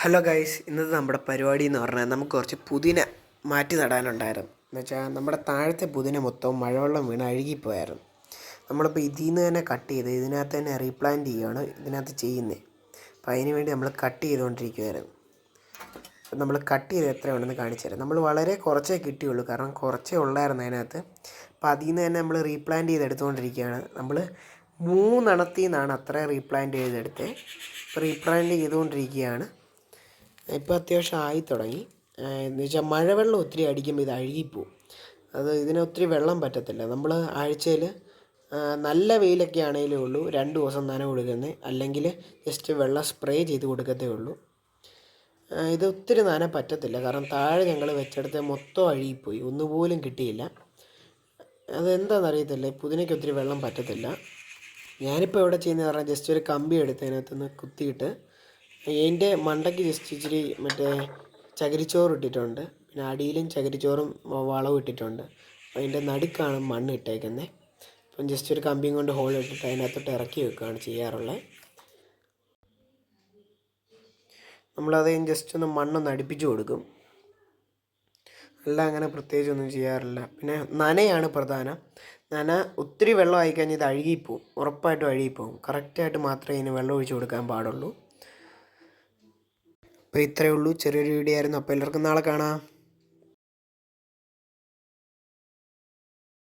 Hello guys ഇന്നത്തെ നമ്മുടെ പരിപാടി എന്ന് പറഞ്ഞാൽ നമുക്ക് കുറച്ച് പുതിന മാറ്റി നടാനുണ്ടായിരുന്നു. എന്നുവെച്ചാൽ നമ്മുടെ താഴത്തെ പുതിന മൊത്തം മഴവെള്ളം വീണ് അഴുകിപ്പോയായിരുന്നു. നമ്മളിപ്പോൾ ഇതിൽ നിന്ന് തന്നെ കട്ട് ചെയ്ത് ഇതിനകത്ത് തന്നെ റീപ്ലാന്റ് ചെയ്യുകയാണ് ഇതിനകത്ത് ചെയ്യുന്നത്. അപ്പോൾ അതിന് വേണ്ടി നമ്മൾ കട്ട് ചെയ്തുകൊണ്ടിരിക്കുകയായിരുന്നു അപ്പം നമ്മൾ കട്ട് ചെയ്ത് എത്ര ഉണ്ടെന്ന് കാണിച്ചു തരാം. നമ്മൾ വളരെ കുറച്ചേ കിട്ടിയുള്ളൂ. കാരണം കുറച്ചേ ഉള്ളായിരുന്നു അതിനകത്ത്. അപ്പോൾ അതിൽ നിന്ന് തന്നെ നമ്മൾ റീപ്ലാന്റ് ചെയ്ത് എടുത്തുകൊണ്ടിരിക്കുകയാണ് നമ്മൾ മൂന്നെണ്ണത്തിൽ നിന്നാണ് അത്ര റീപ്ലാന്റ് ചെയ്തെടുത്തത്. ഇപ്പോൾ റീപ്ലാന്റ് ചെയ്തുകൊണ്ടിരിക്കുകയാണ്. ഇപ്പോൾ അത്യാവശ്യം ആയി തുടങ്ങി. എന്ന് വെച്ചാൽ മഴവെള്ളം ഒത്തിരി അടിക്കുമ്പോൾ ഇത് അഴുകിപ്പോവും. അത് ഇതിന് ഒത്തിരി വെള്ളം പറ്റത്തില്ല. നമ്മൾ ആഴ്ചയിൽ നല്ല വെയിലൊക്കെ ആണെങ്കിലേ ഉള്ളൂ. രണ്ട് ദിവസം നനവ് കൊടുക്കുന്നത് അല്ലെങ്കിൽ ജസ്റ്റ് വെള്ളം സ്പ്രേ ചെയ്ത് കൊടുക്കത്തേ ഉള്ളൂ. ഇത് ഒത്തിരി നന പറ്റത്തില്ല. കാരണം താഴെ ഞങ്ങൾ വെച്ചെടുത്ത് മൊത്തം അഴുകിപ്പോയി. ഒന്നുപോലും കിട്ടിയില്ല. അതെന്താണെന്നറിയത്തില്ല പുതിനയ്ക്ക് ഒത്തിരി വെള്ളം പറ്റത്തില്ല. ഞാനിപ്പോൾ ഇവിടെ ചെയ്യുന്നത് പറഞ്ഞാൽ ജസ്റ്റ് ഒരു കമ്പി എടുത്ത് അതിനകത്തുനിന്ന് കുത്തിയിട്ട് അതിന്റെ മണ്ടയ്ക്ക് ജസ്റ്റ് ഇച്ചിരി മറ്റേ ചകിരിച്ചോറ് ഇട്ടിട്ടുണ്ട്. പിന്നെ അടിയിലും ചകിരിച്ചോറും വളവും ഇട്ടിട്ടുണ്ട്. അതിന്റെ നടുക്കാണ് മണ്ണ് ഇട്ടേക്കുന്നത് അപ്പം ജസ്റ്റ് ഒരു കമ്പിയും കൊണ്ട് ഹോൾ ഇട്ടിട്ട് അതിനകത്തോട്ട് ഇറക്കി വെക്കുകയാണ് ചെയ്യാറുള്ളത് നമ്മളത് ജസ്റ്റ് ഒന്ന് മണ്ണൊന്ന് അടുപ്പിച്ച് കൊടുക്കും. അല്ല അങ്ങനെ പ്രത്യേകിച്ച് ഒന്നും ചെയ്യാറില്ല. പിന്നെ നനയാണ് പ്രധാനം. നന ഒത്തിരി വെള്ളം ആയിക്കഴിഞ്ഞാൽ ഇത് അഴുകിപ്പോവും. ഉറപ്പായിട്ടും അഴുകിപ്പോവും. കറക്റ്റായിട്ട് മാത്രമേ ഇതിന് വെള്ളം ഒഴിച്ച് കൊടുക്കാൻ പാടുള്ളൂ. അപ്പോൾ ഇത്രയേ ഉള്ളൂ. ചെറിയൊരു വീഡിയോ ആയിരുന്നു. അപ്പോൾ എല്ലാവർക്കും നാളെ കാണാം.